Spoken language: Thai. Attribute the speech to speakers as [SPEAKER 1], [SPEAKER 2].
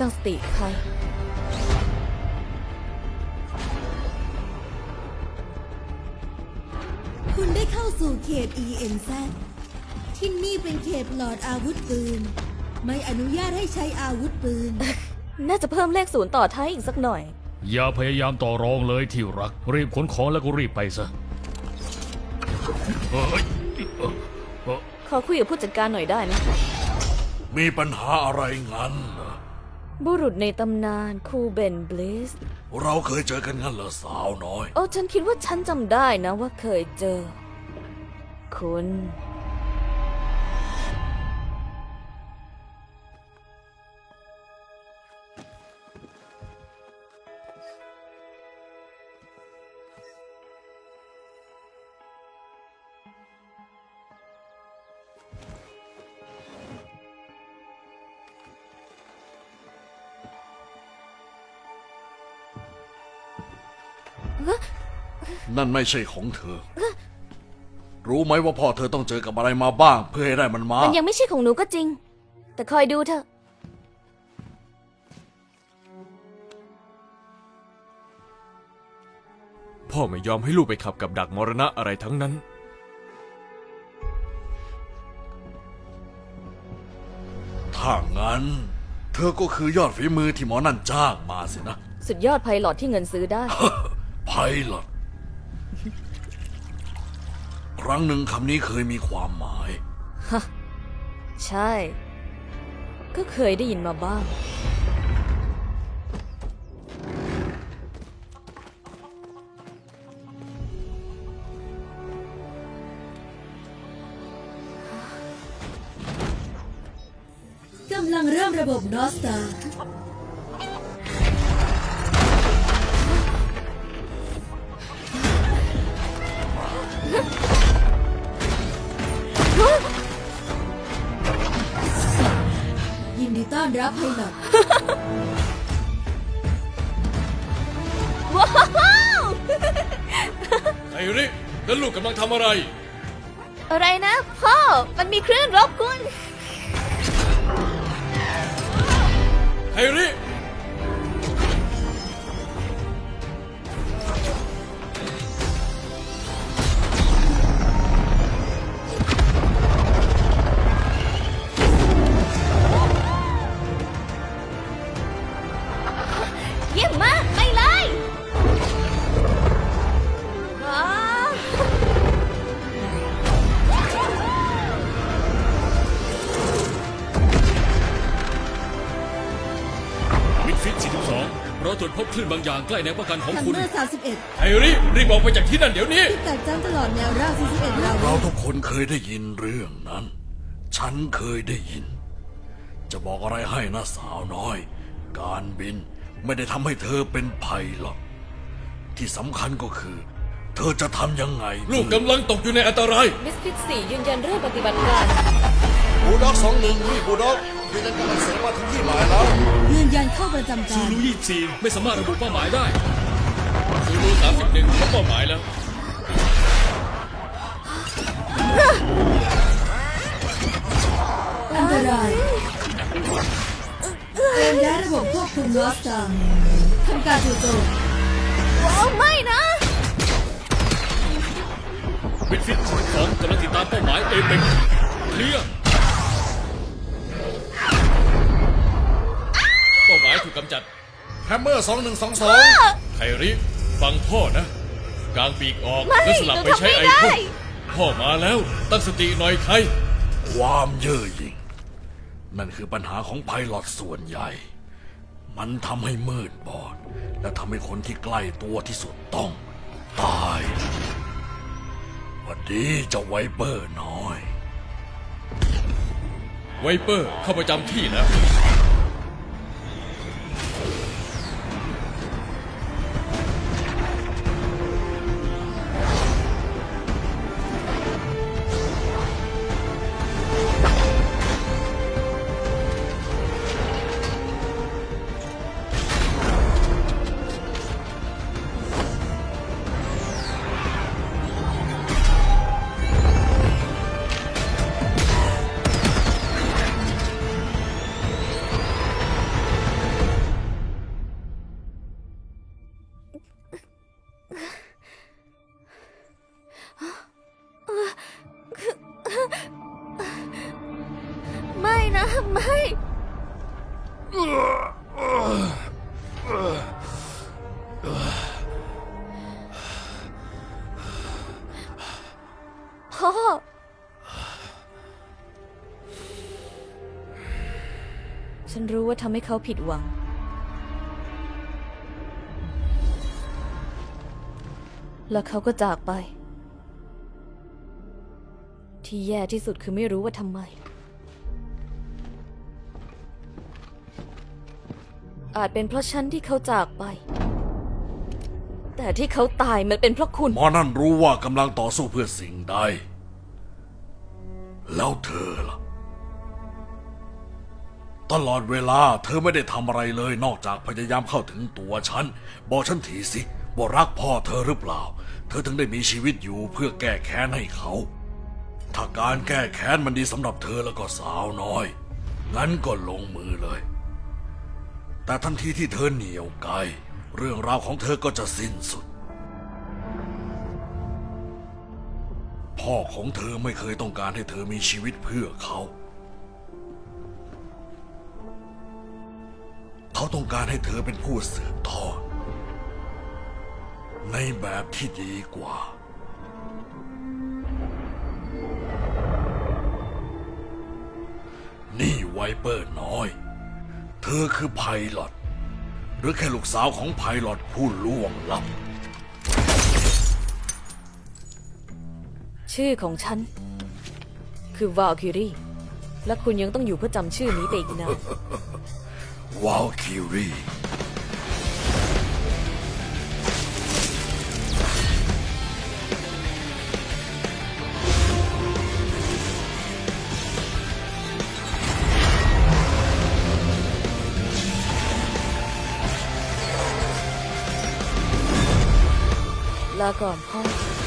[SPEAKER 1] ตั้งสติใคร
[SPEAKER 2] คุณได้เข้าสู่เขต ENZ ที่นี่เป็นเขตปลอดอาวุธปืน ไม่อนุญาตให้ใช้อาวุธปืน
[SPEAKER 1] น่าจะเพิ่มเลขศูนย์ต่อท้ายอีกสักหน่อย
[SPEAKER 3] อย่าพยายามต่อรองเลยที่รัก รีบขนของแล้วก็รีบไปซะเฮ้ยเอ่อเอ่อ
[SPEAKER 1] ขอคุยกับผู้จัดการหน่อยได้ไหม
[SPEAKER 4] มีปัญหาอะไรงั้นเหรอ
[SPEAKER 1] บุรุษในตำนานคูเบนบลิส
[SPEAKER 4] เราเคยเจอกันงั้นเหรอสาวน้อย
[SPEAKER 1] โอ้ฉันคิดว่าฉันจำได้นะว่าเคยเจอ คุณ
[SPEAKER 4] นั่นไม่ใช่ของเธอ รู้ไหมว่าพ่อเธอต้องเจอกับอะไรมาบ้าง เพื่อให้ได้มันมา
[SPEAKER 1] มันยังไม่ใช่ของหนูก็จริง แต่คอยดูเถอะ
[SPEAKER 5] พ่อไม่ยอมให้ลูกไปขับกับดักมรณะอะไรทั้งนั้น
[SPEAKER 4] ถ้างั้น เธอก็คือยอดฝีมือที่หมอนั่นจ้างมาสินะ
[SPEAKER 1] สุดยอดไพลอตที่เงินซื้อได้
[SPEAKER 4] ไพลอตครั้งหนึ่งคำนี้เคยมีความหมาย
[SPEAKER 1] ใช่ ก็เคยได้ยินมาบ้าง
[SPEAKER 2] กำลังเริ่มระบบนอสตา นดีต้อนรับไพลอต
[SPEAKER 1] ว้าว
[SPEAKER 5] ไอริแล้วลูกกำลังทำอะไร
[SPEAKER 1] อะไรนะพ่อ มันมีคลื่นรบกวน มิ
[SPEAKER 3] ดฟิต42เราตรวจพบคลื่นบางอย่างใกล้แนวป้องกันของ
[SPEAKER 2] ทัม
[SPEAKER 3] คุณ
[SPEAKER 2] เมอร์31
[SPEAKER 5] ไอริรีบออกไปจากที่นั่นเดี๋ยวนี้
[SPEAKER 2] พิกัดจ้ำตลอดแนวราบ41เรา
[SPEAKER 4] เราทุกคนเคยได้ยินเรื่องนั้น ฉันเคยได้ยิน จะบอกอะไรให้นะสาวน้อย การบินไม่ได้ทำให้เธอเป็นภัยหรอก ที่สำคัญก็คือ เธอจะทำยังไง
[SPEAKER 5] ลูกกำลังตกอยู่ในอันตราย
[SPEAKER 1] มิสฟิตสี่ยืนยันเรื่องปฏิบัติการ
[SPEAKER 4] บูด็อกสองหนึ่งนี่บูด็อกยืนยันการเสมาถึงที่หมายแล้ว
[SPEAKER 2] ยืนยันเข้า ประจำ
[SPEAKER 3] ซู
[SPEAKER 2] การ
[SPEAKER 3] รุ24ไม่สามารถระบุเป้าหมายได้
[SPEAKER 5] ซูรู31พบเป้าหมายแล้ว
[SPEAKER 2] อันตรายเตรียมย้ายระบบควบคุมนอสตาทำการจู่โจม
[SPEAKER 1] ว้าวไม่นะ
[SPEAKER 3] มิดฟิต42กำลังติดตามเป้าหมายเอเปกเคลียร์
[SPEAKER 5] เป้าหมายถูกกำจัด
[SPEAKER 4] แฮมเมอร์สองหนึ่งสองสอง
[SPEAKER 5] ไคริฟังพ่อนะ กางปีกออก
[SPEAKER 1] ไม่
[SPEAKER 5] แล้วสลับไปใช้
[SPEAKER 1] หนู
[SPEAKER 5] ไอ
[SPEAKER 1] ทำไม่ได้
[SPEAKER 5] พ่นพ่อมาแล้ว ตั้งสติหน่อยใคร
[SPEAKER 4] ความเย่อหยิ่ง นั่นคือปัญหาของไพลอตส่วนใหญ่ มันทำให้มืดบอด และทำให้คนที่ใกล้ตัวที่สุดต้อง ตายหวันดีเจ้าไวเปอร์น้อย
[SPEAKER 5] ไวเปอร์เข้าประจำที่แล้ว
[SPEAKER 1] พ่อ ฉันรู้ว่าทำให้เขาผิดหวัง แล้วเขาก็จากไป ที่แย่ที่สุดคือไม่รู้ว่าทำไม อาจเป็นเพราะฉันที่เขาจากไปแต่ที่เขาตายมันเป็นเพราะคุณ
[SPEAKER 4] หมอนั่นรู้ว่ากำลังต่อสู้เพื่อสิ่งใด แล้วเธอล่ะ ตลอดเวลาเธอไม่ได้ทำอะไรเลยนอกจากพยายามเข้าถึงตัวฉัน บอกฉันทีสิว่ารักพ่อเธอหรือเปล่า เธอถึงได้มีชีวิตอยู่เพื่อแก้แค้นให้เขา ถ้าการแก้แค้นมันดีสำหรับเธอแล้วก็สาวน้อย งั้นก็ลงมือเลย แต่ทันทีที่เธอเหนียวไกลเรื่องราวของเธอก็จะสิ้นสุด พ่อของเธอไม่เคยต้องการให้เธอมีชีวิตเพื่อเขา เขาต้องการให้เธอเป็นผู้สืบทอด ในแบบที่ดีกว่า นี่ไวเปอร์น้อย เธอคือไพลอตหรือแค่ลูกสาวของไพลอตผู้ล่วงลับ
[SPEAKER 1] ชื่อของฉัน คือวาลคิรีและคุณยังต้องอยู่เพื่อจำชื่อนี้ไปอีกนาน
[SPEAKER 4] วาลคิรี
[SPEAKER 1] ลาก่อนพ่อ